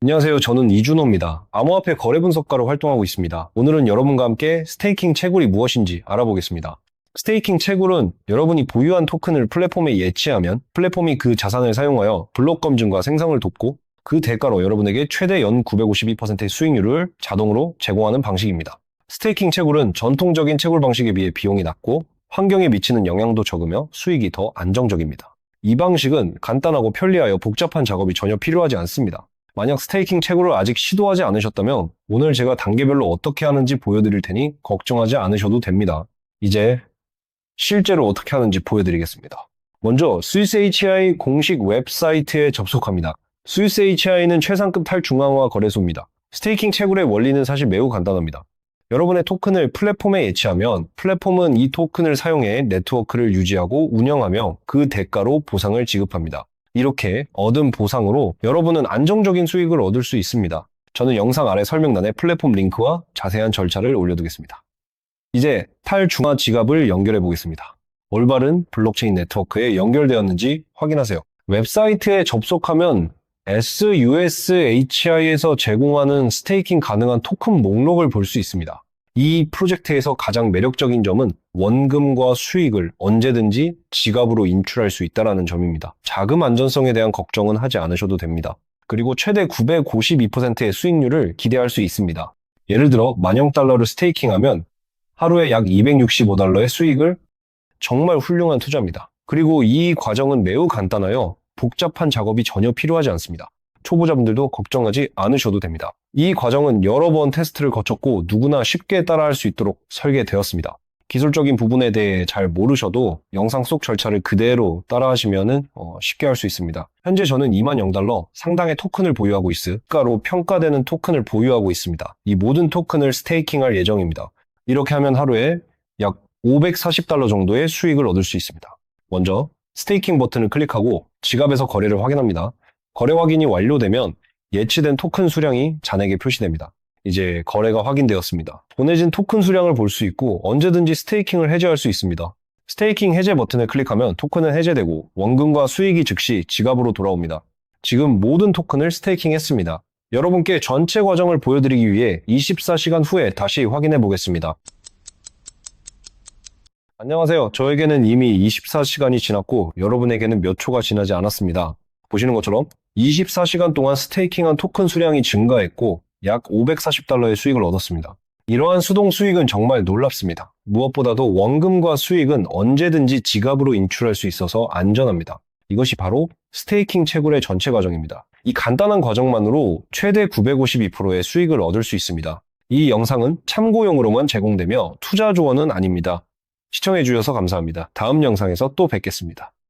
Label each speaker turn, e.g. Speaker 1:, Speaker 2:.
Speaker 1: 안녕하세요. 저는 이준호입니다. 암호화폐 거래 분석가로 활동하고 있습니다. 오늘은 여러분과 함께 스테이킹 채굴이 무엇인지 알아보겠습니다. 스테이킹 채굴은 여러분이 보유한 토큰을 플랫폼에 예치하면 플랫폼이 그 자산을 사용하여 블록 검증과 생성을 돕고 그 대가로 여러분에게 최대 연 952%의 수익률을 자동으로 제공하는 방식입니다. 스테이킹 채굴은 전통적인 채굴 방식에 비해 비용이 낮고 환경에 미치는 영향도 적으며 수익이 더 안정적입니다. 이 방식은 간단하고 편리하여 복잡한 작업이 전혀 필요하지 않습니다. 만약 스테이킹 채굴을 아직 시도하지 않으셨다면 오늘 제가 단계별로 어떻게 하는지 보여드릴 테니 걱정하지 않으셔도 됩니다. 이제 실제로 어떻게 하는지 보여드리겠습니다. 먼저 스위스 HI 공식 웹사이트에 접속합니다. 스위스 HI는 최상급 탈중앙화 거래소입니다. 스테이킹 채굴의 원리는 사실 매우 간단합니다. 여러분의 토큰을 플랫폼에 예치하면 플랫폼은 이 토큰을 사용해 네트워크를 유지하고 운영하며 그 대가로 보상을 지급합니다. 이렇게 얻은 보상으로 여러분은 안정적인 수익을 얻을 수 있습니다. 저는 영상 아래 설명란에 플랫폼 링크와 자세한 절차를 올려두겠습니다. 이제 탈중화 지갑을 연결해 보겠습니다. 올바른 블록체인 네트워크에 연결되었는지 확인하세요. 웹사이트에 접속하면 SUSHI에서 제공하는 스테이킹 가능한 토큰 목록을 볼 수 있습니다. 이 프로젝트에서 가장 매력적인 점은 원금과 수익을 언제든지 지갑으로 인출할 수 있다는 점입니다. 자금 안전성에 대한 걱정은 하지 않으셔도 됩니다. 그리고 최대 952%의 수익률을 기대할 수 있습니다. 예를 들어 만영 달러를 스테이킹하면 하루에 약 265달러의 수익을 정말 훌륭한 투자입니다. 그리고 이 과정은 매우 간단하여 복잡한 작업이 전혀 필요하지 않습니다. 초보자분들도 걱정하지 않으셔도 됩니다. 이 과정은 여러 번 테스트를 거쳤고 누구나 쉽게 따라할 수 있도록 설계되었습니다. 기술적인 부분에 대해 잘 모르셔도 영상 속 절차를 그대로 따라하시면 쉽게 할 수 있습니다. 현재 저는 2만 0달러 상당의 토큰을 보유하고 있으 가로 평가되는 토큰을 보유하고 있습니다. 이 모든 토큰을 스테이킹할 예정입니다. 이렇게 하면 하루에 약 540달러 정도의 수익을 얻을 수 있습니다. 먼저 스테이킹 버튼을 클릭하고 지갑에서 거래를 확인합니다. 거래 확인이 완료되면 예치된 토큰 수량이 잔액에 표시됩니다. 이제 거래가 확인되었습니다. 보내진 토큰 수량을 볼 수 있고 언제든지 스테이킹을 해제할 수 있습니다. 스테이킹 해제 버튼을 클릭하면 토큰은 해제되고 원금과 수익이 즉시 지갑으로 돌아옵니다. 지금 모든 토큰을 스테이킹 했습니다. 여러분께 전체 과정을 보여드리기 위해 24시간 후에 다시 확인해 보겠습니다. 안녕하세요. 저에게는 이미 24시간이 지났고 여러분에게는 몇 초가 지나지 않았습니다. 보시는 것처럼 24시간 동안 스테이킹한 토큰 수량이 증가했고 약 540달러의 수익을 얻었습니다. 이러한 수동 수익은 정말 놀랍습니다. 무엇보다도 원금과 수익은 언제든지 지갑으로 인출할 수 있어서 안전합니다. 이것이 바로 스테이킹 채굴의 전체 과정입니다. 이 간단한 과정만으로 최대 952%의 수익을 얻을 수 있습니다. 이 영상은 참고용으로만 제공되며 투자 조언은 아닙니다. 시청해주셔서 감사합니다. 다음 영상에서 또 뵙겠습니다.